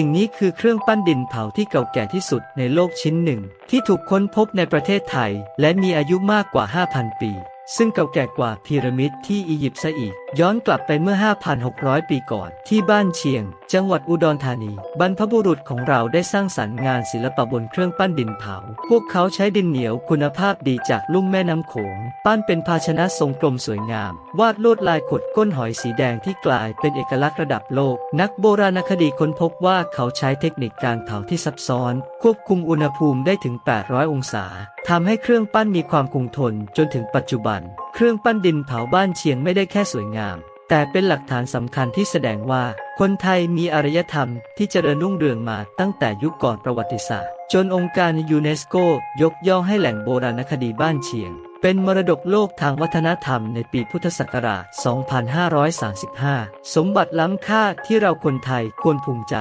สิ่งนี้คือเครื่องปั้นดินเผาที่เก่าแก่ที่สุดในโลกชิ้นหนึ่ง ที่ถูกค้นพบในประเทศไทย และมีอายุมากกว่า 5,000 ปี ซึ่งเก่าแก่กว่าพีระมิดที่อียิปต์ซะอีก ย้อนกลับไปเมื่อ 5,600 ปีก่อน ที่บ้านเชียง จังหวัดอุดรธานี บรรพบุรุษของเราได้สร้างสรรค์งานศิลปะบนเครื่องปั้นดินเผา พวกเขาใช้ดินเหนียวคุณภาพดีจากลุ่มแม่น้ำโขง ปั้นเป็นภาชนะทรงกลมสวยงาม วาดลวดลายขดก้นหอยสีแดงที่กลายเป็นเอกลักษณ์ระดับโลก นักโบราณคดีค้นพบว่าเขาใช้เทคนิคการเผาที่ซับซ้อน ควบคุมอุณหภูมิได้ถึง 800 องศาทำให้เครื่องปั้นมีความคงทนจนถึงปัจจุบัน เครื่องปั้นดินเผาบ้านเชียงไม่ได้แค่สวยงาม แต่เป็นหลักฐานสำคัญที่แสดงว่า คนไทยมีอารยธรรมที่เจริญรุ่งเรืองมาตั้งแต่ยุคก่อนประวัติศาสตร์ จนองค์การยูเนสโกยกย่องให้แหล่งโบราณคดีบ้านเชียง เป็นมรดกโลกทางวัฒนธรรมในปีพุทธศักราช 2535 สมบัติล้ำค่าที่เราคนไทยควรภูมิใจ